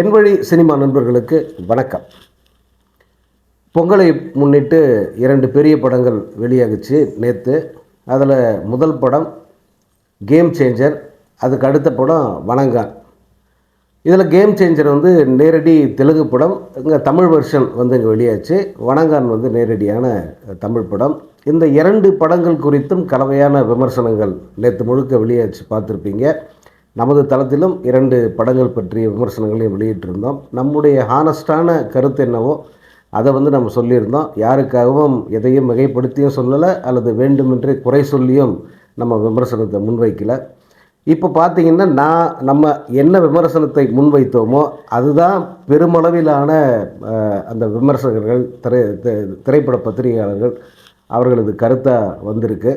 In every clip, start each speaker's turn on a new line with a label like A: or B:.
A: என் வழி சினிமா நண்பர்களுக்கு வணக்கம். பொங்கலை முன்னிட்டு இரண்டு பெரிய படங்கள் வெளியாகுச்சு நேற்று அதில் முதல் படம் கேம் சேஞ்சர் அதுக்கு அடுத்த படம் வணங்கான் இதில் கேம் சேஞ்சர் வந்து நேரடி தெலுங்கு படம் இங்கே தமிழ் வெர்ஷன் வந்து இங்கே வெளியாச்சு. வணங்கான் வந்து நேரடியான தமிழ் படம். இந்த இரண்டு படங்கள் குறித்தும் கலவையான விமர்சனங்கள் நேற்று முழுக்க வெளியாச்சு பார்த்துருப்பீங்க. நமது தளத்திலும் இரண்டு படங்கள் பற்றிய விமர்சனங்களையும் வெளியிட்டிருந்தோம். நம்முடைய ஹானஸ்டான கருத்து என்னவோ அதை வந்து நம்ம சொல்லியிருந்தோம். யாருக்காகவும் எதையும் மிகைப்படுத்தியும் சொல்லலை அல்லது வேண்டுமென்றே குறை சொல்லியும் நம்ம விமர்சனத்தை முன்வைக்கல. இப்போ பார்த்தீங்கன்னா நான் நம்ம என்ன விமர்சனத்தை முன்வைத்தோமோ அதுதான் பெருமளவிலான அந்த விமர்சகர்கள் திரை திரைப்பட பத்திரிகையாளர்கள் அவர்களது கருத்தாக வந்திருக்கு.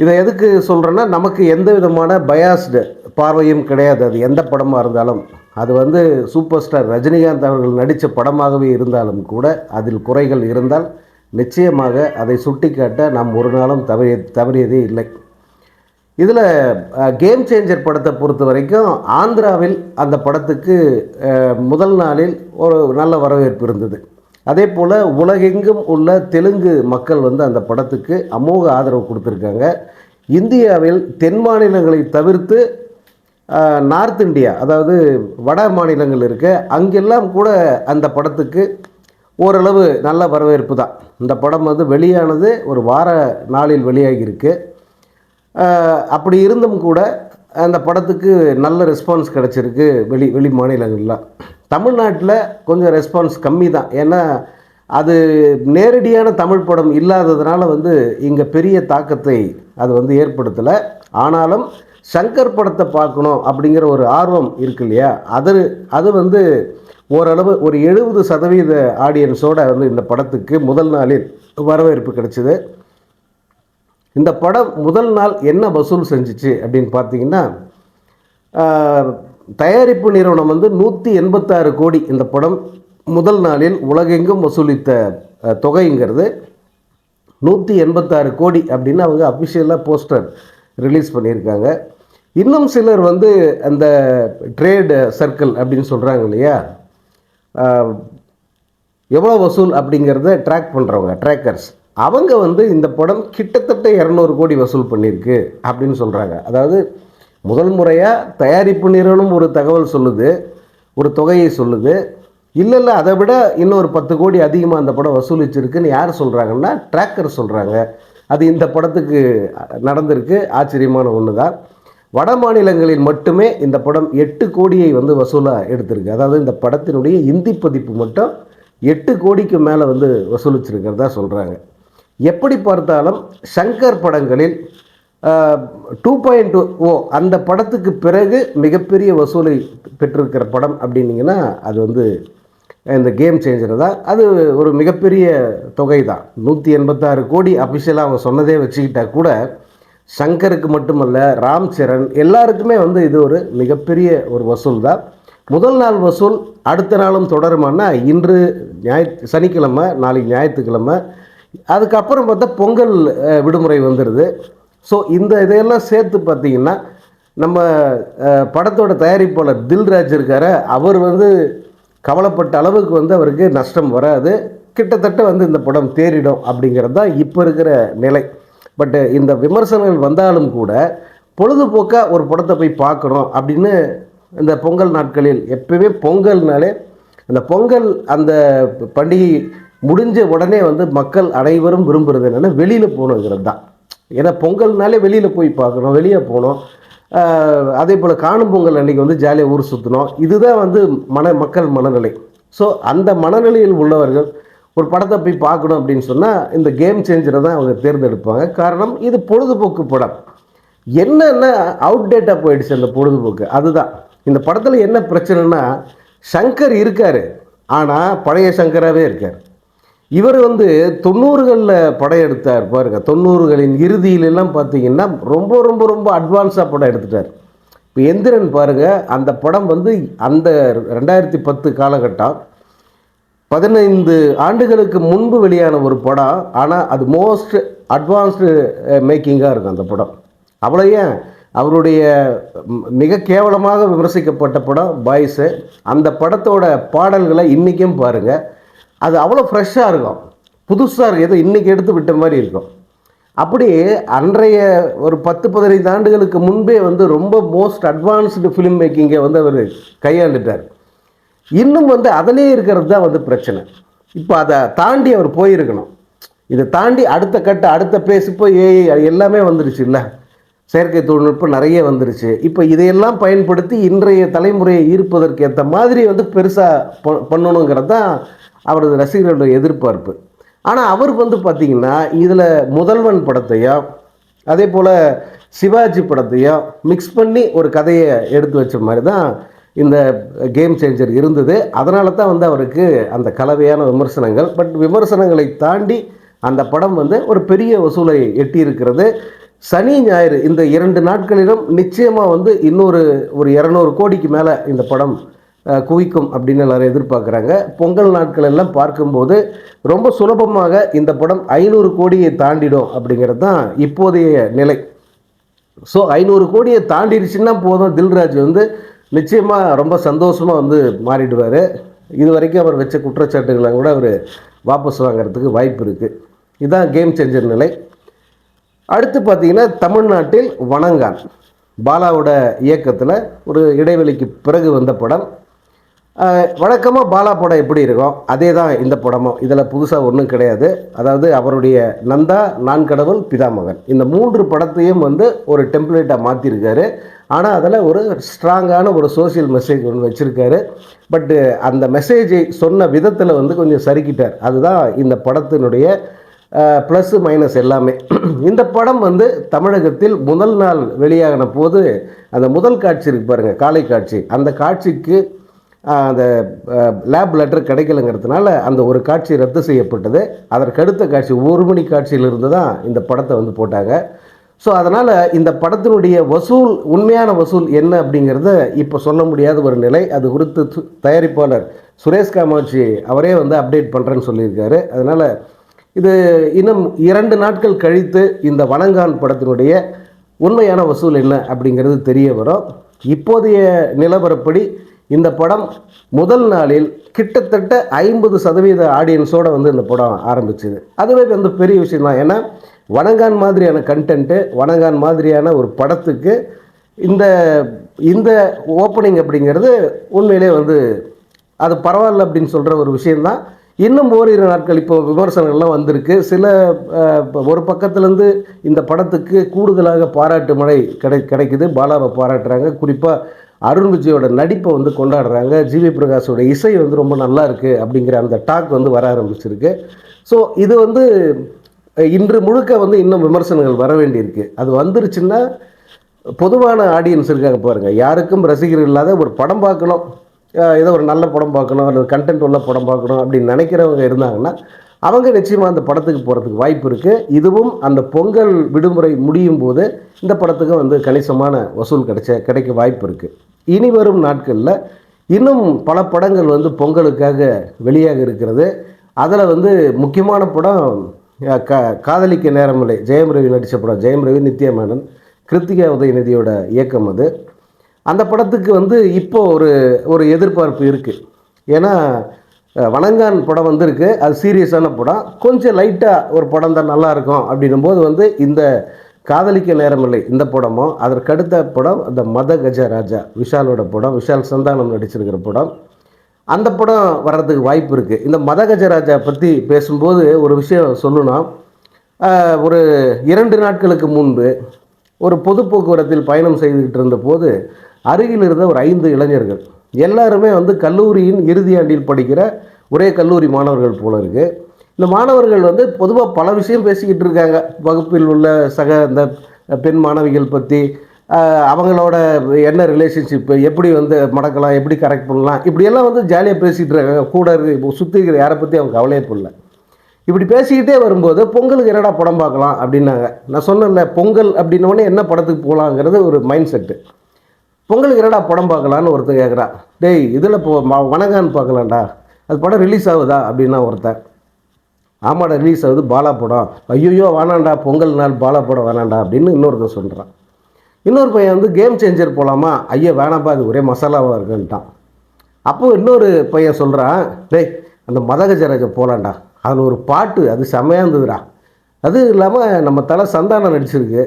A: இதை எதுக்கு சொல்கிறேன்னா நமக்கு எந்த விதமான பயாஸ்டு பார்வையும் கிடையாது. அது எந்த படமாக இருந்தாலும். அது வந்து சூப்பர் ஸ்டார் ரஜினிகாந்த் அவர்கள் நடித்த படமாகவே இருந்தாலும் கூட அதில் குறைகள் இருந்தால் நிச்சயமாக அதை சுட்டிக்காட்ட நாம் ஒரு நாளும் தவறிய தவறியதே இல்லை. இதில் கேம் சேஞ்சர் படத்தை பொறுத்த வரைக்கும் ஆந்திராவில் அந்த படத்துக்கு முதல் நாளில் ஒரு நல்ல வரவேற்பு இருந்தது. அதே போல் உலகெங்கும் உள்ள தெலுங்கு மக்கள் வந்து அந்த படத்துக்கு அமோக ஆதரவு கொடுத்துருக்காங்க. இந்தியாவில் தென் மாநிலங்களை தவிர்த்து நார்த் இந்தியா அதாவது வட மாநிலங்கள் இருக்குது அங்கெல்லாம் கூட அந்த படத்துக்கு ஓரளவு நல்ல வரவேற்பு தான். இந்த படம் வந்து வெளியானது ஒரு வார நாளில் வெளியாகியிருக்கு. அப்படி இருந்தும் கூட அந்த படத்துக்கு நல்ல ரெஸ்பான்ஸ் கிடச்சிருக்கு வெளி வெளி மாநிலங்கள்லாம். தமிழ்நாட்டில் கொஞ்சம் ரெஸ்பான்ஸ் கம்மி தான் ஏன்னா அது நேரடியான தமிழ் படம் இல்லாததுனால வந்து இங்கே பெரிய தாக்கத்தை அது வந்து ஏற்படுத்தலை. ஆனாலும் சங்கர் படத்தை பார்க்கணும் அப்படிங்கிற ஒரு ஆர்வம் இருக்கு இல்லையா? அது அது வந்து ஓரளவு ஒரு எழுபது சதவீத ஆடியன்ஸோட வந்து இந்த படத்துக்கு முதல் நாளில் வரவேற்பு கிடைச்சிது. இந்த படம் முதல் நாள் என்ன வசூல் செஞ்சுச்சு அப்படின்னு பார்த்தீங்கன்னா தயாரிப்பு நிறுவனம் வந்து நூற்றி எண்பத்தாறு கோடி இந்த படம் முதல் நாளில் உலகெங்கும் வசூலித்த தொகைங்கிறது நூற்றி எண்பத்தாறு கோடி அப்படின்னு அவங்க அஃபிஷியலாக போஸ்டர் ரிலீஸ் பண்ணியிருக்காங்க. இன்னும் சிலர் வந்து அந்த ட்ரேடு சர்க்கிள் அப்படின்னு சொல்கிறாங்க இல்லையா? எவ்வளோ வசூல் அப்படிங்கிறத ட்ராக் பண்ணுறவங்க ட்ராக்கர்ஸ் அவங்க வந்து இந்த படம் கிட்டத்தட்ட இரநூறு கோடி வசூல் பண்ணியிருக்கு அப்படின்னு சொல்கிறாங்க அதாவது முதல் முறையாக தயாரிப்பு நிறுவனம் ஒரு தகவல் சொல்லுது ஒரு தொகையை சொல்லுது. இல்லை இல்லை அதை விட இன்னொரு பத்து கோடி அதிகமாக அந்த படம் வசூலிச்சிருக்குன்னு யார் சொல்கிறாங்கன்னா ட்ராக்கர் சொல்கிறாங்க அது இந்த படத்துக்கு நடந்திருக்கு ஆச்சரியமான ஒன்று தான் வட மாநிலங்களில் மட்டுமே இந்த படம் எட்டு கோடியை வந்து வசூலாக எடுத்திருக்கு. அதாவது இந்த படத்தினுடைய இந்தி பதிப்பு மட்டும் எட்டு கோடிக்கு மேலே வந்து வசூலிச்சிருக்கிறதா சொல்கிறாங்க எப்படி பார்த்தாலும் சங்கர் படங்களில் டூ பாயிண்ட் ஓ அந்த படத்துக்கு பிறகு மிகப்பெரிய வசூலை பெற்றிருக்கிற படம் அப்படின்னீங்கன்னா அது வந்து இந்த கேம் சேஞ்சர் தான். அது ஒரு மிகப்பெரிய தொகை தான். நூற்றி எண்பத்தாறு கோடி அஃபிஷியலாக அவங்க சொன்னதே வச்சுக்கிட்டா கூட சங்கருக்கு மட்டுமல்ல ராம் சரண் எல்லாருக்குமே வந்து இது ஒரு மிகப்பெரிய ஒரு வசூல் தான். முதல் நாள் வசூல் அடுத்த நாளும் தொடருமானா இன்று ஞாய் சனிக்கிழமை நாளைக்கு ஞாயிற்றுக்கிழமை. அதுக்கப்புறம் பார்த்தா பொங்கல் விடுமுறை வந்துடுது ஸோ இந்த இதையெல்லாம் சேர்த்து பார்த்தீங்கன்னா நம்ம படத்தோட தயாரிப்பாளர் தில்ராஜ் இருக்கார. அவர் வந்து கவலைப்பட்ட அளவுக்கு வந்து அவருக்கு நஷ்டம் வராது. கிட்டத்தட்ட வந்து இந்த படம் தேறிடும் அப்படிங்கிறது தான் இப்போ இருக்கிற நிலை. பட்டு இந்த விமர்சனங்கள் வந்தாலும் கூட பொழுதுபோக்காக ஒரு படத்தை போய் பார்க்கணும் அப்படின்னு இந்த பொங்கல் நாட்களில் எப்பயுமே பொங்கல்னாலே அந்த பொங்கல் அந்த பண்டிகை முடிஞ்ச உடனே வந்து மக்கள் அனைவரும் விரும்புகிறது என்னென்னா வெளியில் போகணுங்கிறது தான். ஏன்னா பொங்கல்னாலே வெளியில் போய் பார்க்கணும் வெளியே போகணும். அதே போல் காணும் பொங்கல் அன்றைக்கி வந்து ஜாலியாக ஊர் சுற்றணும் இதுதான் வந்து மன மக்கள் மனநிலை. ஸோ அந்த மனநிலையில் உள்ளவர்கள் ஒரு படத்தை போய் பார்க்கணும் அப்படின்னு சொன்னால் இந்த கேம் சேஞ்சரை தான் அவங்க தேர்ந்தெடுப்பாங்க. காரணம் இது பொழுதுபோக்கு படம். என்னென்ன அவுடேட்டாக போயிடுச்சு அந்த பொழுதுபோக்கு? அதுதான். இந்த படத்தில் என்ன பிரச்சனைனா சங்கர் இருக்கார். ஆனால் பழைய சங்கராகவே இருக்கார். இவர் வந்து தொண்ணூறுகளில் படம் எடுத்தார் பாருங்க. தொண்ணூறுகளின் இறுதியிலெல்லாம் பார்த்தீங்கன்னா ரொம்ப ரொம்ப ரொம்ப அட்வான்ஸாக படம் எடுத்துட்டார். இப்போ எந்திரன் பாருங்க அந்த படம் வந்து அந்த ரெண்டாயிரத்தி பத்து காலகட்டம் பதினைந்து ஆண்டுகளுக்கு முன்பு வெளியான ஒரு படம். ஆனால் அது மோஸ்ட் அட்வான்ஸ்டு மேக்கிங்காக இருக்கும் அந்த படம். அவ்வளோ ஏன்? அவருடைய மிக கேவலமாக விமர்சிக்கப்பட்ட படம் பாய்ஸு. அந்த படத்தோட பாடல்களை இன்றைக்கும் பாருங்கள் அது அவ்வளோ ஃப்ரெஷ்ஷாக இருக்கும். புதுசாக இருக்கும் ஏதோ இன்றைக்கி எடுத்து விட்ட மாதிரி இருக்கும். அப்படி அன்றைய ஒரு பத்து பதினைந்து ஆண்டுகளுக்கு முன்பே வந்து ரொம்ப மோஸ்ட் அட்வான்ஸ்டு ஃபிலிம் மேக்கிங்கை வந்து அவர் கையாண்டுட்டார். இன்னும் வந்து அதிலே இருக்கிறது தான் வந்து பிரச்சனை. இப்போ அதை தாண்டி அவர் போயிருக்கணும். இதை தாண்டி அடுத்த கட்ட அடுத்த பேஸ் இப்போ ஏஐ எல்லாமே வந்துருச்சு இல்லை? செயற்கை தொழில்நுட்பம் நிறைய வந்துருச்சு. இப்போ இதையெல்லாம் பயன்படுத்தி இன்றைய தலைமுறையை ஈர்ப்பதற்கு ஏற்ற மாதிரி வந்து பெருசாக பண்ணணுங்கிறது தான் அவரது ரசிகர்களுடைய எதிர்பார்ப்பு. ஆனால் அவர் வந்து பார்த்திங்கன்னா இதில் முதல்வன் படத்தையும் அதே போல் சிவாஜி படத்தையும் மிக்ஸ் பண்ணி ஒரு கதையை எடுத்து வச்ச மாதிரி தான் இந்த கேம் சேஞ்சர் இருந்தது. அதனால தான் வந்து அவருக்கு அந்த கலவையான விமர்சனங்கள் பட் விமர்சனங்களை தாண்டி அந்த படம் வந்து ஒரு பெரிய வசூலை எட்டியிருக்கிறது. சனி ஞாயிறு இந்த இரண்டு நாட்களிலும் நிச்சயமாக வந்து இன்னொரு ஒரு இரநூறு கோடிக்கு மேலே இந்த படம் குவிக்கும் அப்படின்னு எல்லாரும் எதிர்பார்க்குறாங்க. பொங்கல் நாட்கள் எல்லாம் பார்க்கும்போது ரொம்ப சுலபமாக இந்த படம் ஐநூறு கோடியை தாண்டிடும் அப்படிங்கிறது தான் இப்போதைய நிலை. ஸோ ஐநூறு கோடியை தாண்டிடுச்சுன்னா போதும். தில்ராஜ் வந்து நிச்சயமாக ரொம்ப சந்தோஷமாக வந்து மாறிடுவார். இது வரைக்கும் அவர் வச்ச குற்றச்சாட்டுகளை கூட அவர் வாபஸ் வாங்குறதுக்கு வாய்ப்பு இருக்குது இதுதான் கேம் சேஞ்சர் நிலை. அடுத்து பார்த்தீங்கன்னா தமிழ்நாட்டில் வணங்கான் பாலாவோட இயக்கத்தில் ஒரு இடைவெளிக்கு பிறகு வந்த படம். வழக்கமாக பாலா படம் எப்படி இருக்கும்? அதே தான் இந்த படமும். இதில் புதுசாக ஒன்றும் கிடையாது. அதாவது அவருடைய நந்தா நான் கடவுள் பிதாமகன். இந்த மூன்று படத்தையும் வந்து ஒரு டெம்ப்ளேட்டாக மாற்றிருக்காரு ஆனால் அதில் ஒரு ஸ்ட்ராங்கான ஒரு சோஷியல் மெசேஜ் ஒன்று வச்சுருக்காரு. பட்டு அந்த மெசேஜை சொன்ன விதத்தில் வந்து கொஞ்சம் சறுக்கிட்டார். அதுதான் இந்த படத்தினுடைய ப்ளஸ் மைனஸ் எல்லாமே. இந்த படம் வந்து தமிழகத்தில் முதல் நாள் வெளியாகின போது அந்த முதல் காட்சி இருக்கு பாருங்கள் காலை காட்சி. அந்த காட்சிக்கு அந்த லேப் லெட்டர் கிடைக்கலங்கிறதுனால அந்த ஒரு காட்சி ரத்து செய்யப்பட்டது. அதற்கடுத்த காட்சி ஒரு மணி காட்சியிலிருந்து தான் இந்த படத்தை வந்து போட்டாங்க. ஸோ அதனால் இந்த படத்தினுடைய வசூல் உண்மையான வசூல் என்ன அப்படிங்கிறத இப்போ சொல்ல முடியாத ஒரு நிலை. அது குறித்து தயாரிப்பாளர் சுரேஷ் காமாட்சி அவரே வந்து அப்டேட் பண்ணுறேன்னு சொல்லியிருக்காரு. அதனால் இது இன்னும் இரண்டு நாட்கள் கழித்து இந்த வணங்கான் படத்தினுடைய உண்மையான வசூல் என்ன அப்படிங்கிறது தெரிய வரும். இப்போதைய நிலவரப்படி இந்த படம் முதல் நாளில் கிட்டத்தட்ட ஐம்பது சதவீத ஆடியன்ஸோட வந்து இந்த படம் ஆரம்பிச்சுது. அதுவே வந்து பெரிய விஷயம் தான். ஏன்னா வணங்கான் மாதிரியான கண்டென்ட்டு வணங்கான் மாதிரியான ஒரு படத்துக்கு இந்த இந்த ஓப்பனிங் அப்படிங்கிறது உண்மையிலே வந்து அது பரவாயில்ல அப்படின்னு சொல்கிற ஒரு விஷயந்தான் இன்னும் ஓரிரு நாட்கள் இப்போ விமர்சனங்கள்லாம் வந்திருக்கு. சில ஒரு பக்கத்துலேருந்து இந்த படத்துக்கு கூடுதலாக பாராட்டு மழை கிடை கிடைக்குது. பாலாவை பாராட்டுறாங்க. குறிப்பாக அருண் விஜயோட நடிப்பை வந்து கொண்டாடுறாங்க. ஜிவி பிரகாஷோட இசை வந்து ரொம்ப நல்லா இருக்குது அப்படிங்கிற அந்த டாக் வந்து வர ஆரம்பிச்சிருக்கு. ஸோ இது வந்து இன்று முழுக்க வந்து இன்னும் விமர்சனங்கள் வர வேண்டியிருக்கு. அது வந்துருச்சுன்னா பொதுவான ஆடியன்ஸ் இருக்காங்க பாருங்கள் யாருக்கும் ரசிகர் இல்லாத ஒரு படம் பார்க்கணும். ஏதோ ஒரு நல்ல படம் பார்க்கணும் அல்லது கண்டென்ட் உள்ள படம் பார்க்கணும் அப்படின்னு நினைக்கிறவங்க இருந்தாங்கன்னா அவங்க நிச்சயமாக அந்த படத்துக்கு போகிறதுக்கு வாய்ப்பு இருக்குது இதுவும் அந்த பொங்கல் விடுமுறை முடியும் போது இந்த படத்துக்கும் வந்து கணிசமான வசூல் கிடைச்ச கிடைக்க வாய்ப்பு இருக்குது இனி வரும் நாட்களில் இன்னும் பல படங்கள் வந்து பொங்கலுக்காக வெளியாக இருக்கிறது. அதில் வந்து முக்கியமான படம் க கா காதலிக்க நேரமில்லை ஜெயம் ரவி நடித்த படம் ஜெயம் ரவி நித்யா மேனன் கிருத்திகா உதயநிதியோட இயக்கம் அது. அந்த படத்துக்கு வந்து இப்போ ஒரு ஒரு எதிர்பார்ப்பு இருக்குது ஏன்னா வணங்கான் படம் வந்திருக்கு. அது சீரியஸான படம். கொஞ்சம் லைட்டாக ஒரு படம் தான் நல்லா இருக்கும் அப்படின்னும் போது வந்து இந்த காதலிக்க நேரமில்லை இந்த படமும் அதற்கடுத்த படம் அந்த மத கஜ ராஜா விஷாலோட படம் விஷால் சந்தானம் நடிச்சிருக்கிற படம். அந்த படம் வர்றதுக்கு வாய்ப்பு இருக்குது இந்த மத கஜராஜா பற்றி பேசும்போது ஒரு விஷயம் சொல்லணும். ஒரு இரண்டு நாட்களுக்கு முன்பு ஒரு பொது போக்குவரத்தில் பயணம் செய்துக்கிட்டு இருந்தபோது அருகில் இருந்த ஒரு ஐந்து இளைஞர்கள். எல்லாருமே வந்து கல்லூரியின் இறுதி ஆண்டில் படிக்கிற ஒரே கல்லூரி மாணவர்கள் போல இருக்குது இந்த மாணவர்கள் வந்து பொதுவாக பல விஷயம் பேசிக்கிட்டு இருக்காங்க. வகுப்பில் உள்ள சக இந்த பெண் மாணவிகள் பற்றி அவங்களோட என்ன ரிலேஷன்ஷிப்பு எப்படி வந்து மடக்கலாம் எப்படி கரெக்ட் பண்ணலாம் இப்படியெல்லாம் வந்து ஜாலியாக பேசிகிட்டு இருக்காங்க. கூட இருக்கு சுற்றி இருக்கிற யாரை பற்றி அவங்க கவலையே பண்ணல இப்படி பேசிக்கிட்டே வரும்போது பொங்கலுக்கு என்னடா படம் பார்க்கலாம் அப்படின்னாங்க. நான் சொன்னேன்ல பொங்கல் அப்படின்னோடனே என்ன படத்துக்கு போகலாங்கிறது ஒரு மைண்ட் செட்டு பொங்கலுக்கு என்னடா படம் பார்க்கலான்னு ஒருத்தன் கேட்குறான் டேய் இதில் இப்போ வணங்கான்னு பார்க்கலாம்டா. அது படம் ரிலீஸ் ஆகுதா அப்படின்னா ஒருத்தன். ஆமாடா ரிலீஸ் ஆகுது பாலா படம். ஐயோயோ வேணாண்டா பொங்கல் நாள் பாலா படம் வேணாண்டா அப்படின்னு இன்னொருத்தன் சொல்கிறான் இன்னொரு பையன் வந்து கேம் சேஞ்சர் போகலாமா ஐயா வேணாப்பா அது ஒரே மசாலாவாக இருக்குன்ட்டான். அப்போது இன்னொரு பையன் சொல்கிறான் டேய் அந்த மதகஜராஜை போகலான்டா அதில் ஒரு பாட்டு அது செமையாக இருந்ததுடா. அது இல்லாமல் நம்ம தலை சந்தானம் நடிச்சிருக்கு.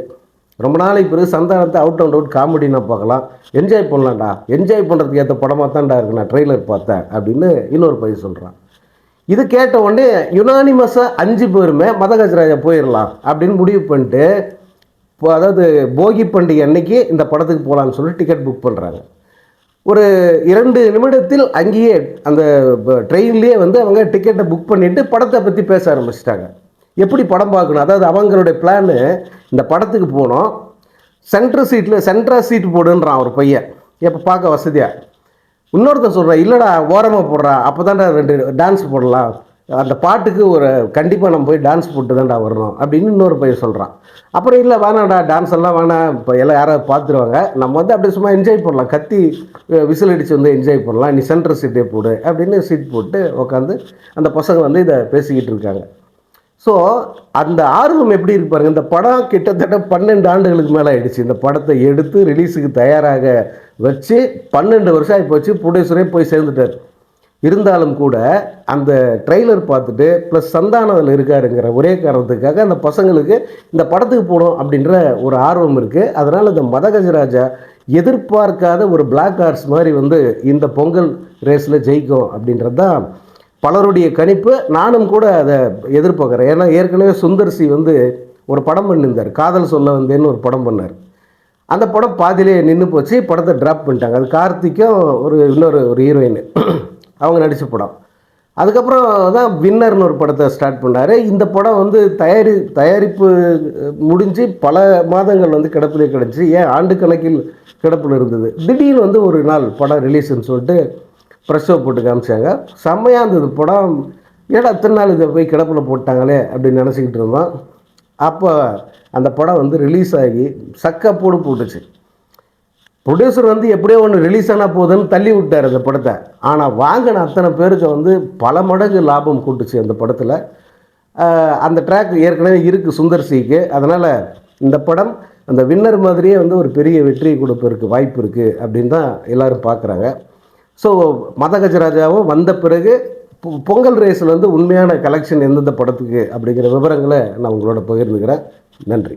A: ரொம்ப நாளைக்கு பிறகு சந்தானத்தை அவுட் அண்ட் அவுட் காமெடினா பார்க்கலாம். என்ஜாய் பண்ணலாம்டா. என்ஜாய் பண்ணுறதுக்கு ஏற்ற படமாக தான்டா இருக்கு. நான் ட்ரெய்லர் பார்த்தேன் அப்படின்னு இன்னொரு பையன் சொல்கிறான் இது கேட்ட உடனே யுனானிமஸாக அஞ்சு பேருமே மதகஜராஜா போயிடலாம் அப்படின்னு முடிவு பண்ணிட்டு இப்போ அதாவது போகி பண்டிகை அன்னைக்கு இந்த படத்துக்கு போகலான்னு சொல்லி டிக்கெட் புக் பண்ணுறாங்க ஒரு இரண்டு நிமிடத்தில் அங்கேயே அந்த ட்ரெயின்லேயே வந்து அவங்க டிக்கெட்டை புக் பண்ணிவிட்டு படத்தை பற்றி பேச ஆரம்பிச்சிட்டாங்க. எப்படி படம் பார்க்கணும்? அதாவது அவங்களுடைய பிளானு இந்த படத்துக்கு போனோம். சென்ட்ரு சீட்டில் சென்ட்ரல் சீட் போடுன்றான் ஒரு பையன். எப்போ பார்க்க வசதியாக இன்னொருத்தன் சொல்கிறான் இல்லைடா ஓரமாக போடுறா அப்போ தான்டா ரெண்டு டான்ஸ் போடலாம். அந்த பாட்டுக்கு ஒரு கண்டிப்பாக நம்ம போய் டான்ஸ் போட்டு தான்டா வரணும் அப்படின்னு இன்னொரு பையன் சொல்கிறான் அப்புறம் இல்லை வேணாம்டா டான்ஸ் எல்லாம் வேணாம் இப்போ எல்லாம் யாராவது பார்த்துருவாங்க. நம்ம வந்து அப்படியே சும்மா என்ஜாய் பண்ணலாம். கத்தி விசில் அடித்து வந்து என்ஜாய் பண்ணலாம். நீ சென்டர் சீட்டே போடு அப்படின்னு சீட் போட்டு உட்காந்து அந்த பசங்க வந்து இதை பேசிக்கிட்டு இருக்காங்க. ஸோ அந்த ஆர்வம் எப்படி இருப்பாருங்க இந்த படம் கிட்டத்தட்ட பன்னெண்டு ஆண்டுகளுக்கு மேலே ஆயிடுச்சு. இந்த படத்தை எடுத்து ரிலீஸுக்கு தயாராக வச்சு பன்னெண்டு வருஷம் ஆகி போச்சு. ப்ரொடியூசரே போய் சேர்ந்துட்டார். இருந்தாலும் கூட அந்த ட்ரெய்லர் பார்த்துட்டு ப்ளஸ் சந்தானத்தில் இருக்காருங்கிற ஒரே காரணத்துக்காக அந்த பசங்களுக்கு இந்த படத்துக்கு போகணும் அப்படின்ற ஒரு ஆர்வம் இருக்குது அதனால் இந்த மதகஜராஜா எதிர்பார்க்காத ஒரு பிளாக் ஹார்ஸ் மாதிரி வந்து இந்த பொங்கல் ரேஸில் ஜெயிக்கும் அப்படின்றது தான் பலருடைய கணிப்பு. நானும் கூட அதை எதிர்பார்க்குறேன். ஏன்னா ஏற்கனவே சுந்தர் சி வந்து ஒரு படம் பண்ணியிருந்தார். காதல் சொல்ல வந்தேன்னு ஒரு படம் பண்ணார். அந்த படம் பாதியிலே நின்று போச்சு. படத்தை ட்ராப் பண்ணிட்டாங்க. அது கார்த்திக்கும் ஒரு இன்னொரு ஒரு ஹீரோயின் அவங்க நடித்த படம். அதுக்கப்புறம் தான் வின்னர்னு ஒரு படத்தை ஸ்டார்ட் பண்ணார். இந்த படம் வந்து தயாரி தயாரிப்பு முடிஞ்சு பல மாதங்கள் வந்து கிடப்பிலே கிடச்சி ஏன் ஆண்டு கணக்கில் கிடப்பில் இருந்தது? திடீர்னு வந்து ஒரு நாள் படம் ரிலீஸ்ன்னு சொல்லிட்டு ப்ரெஷ்ஷோ போட்டு காமிச்சாங்க. செம்மையாக இருந்தது படம். ஏடா அத்தனை நாள் இதை போய் கிடப்பில் போட்டாங்களே அப்படின்னு நினச்சிக்கிட்டு இருந்தோம். அப்போ அந்த படம் வந்து ரிலீஸ் ஆகி சக்கப்போடு போடு போட்டுச்சு. ப்ரொடியூசர் வந்து எப்படியோ ஒன்று ரிலீஸ் ஆனால் போதுன்னு தள்ளி விட்டார் அந்த படத்தை. ஆனால் வாங்கின அத்தனை பேருக்கு வந்து பல மடங்கு லாபம் கூட்டுச்சு அந்த படத்தில். அந்த ட்ராக் ஏற்கனவே இருக்குது சுந்தர் சிக்கு. அதனால் இந்த படம் அந்த வின்னர் மாதிரியே வந்து ஒரு பெரிய வெற்றியை கொடுப்பதற்கு வாய்ப்பு இருக்குது அப்படின்னு தான் எல்லோரும் பார்க்குறாங்க ஸோ மத கஜராஜாவும் வந்த பிறகு பொங்கல் ரேஸில் வந்து உண்மையான கலெக்ஷன் எந்தெந்த படத்துக்கு அப்படிங்கிற விவரங்களை நான் உங்களோட பகிர்ந்துக்கிறேன். நன்றி.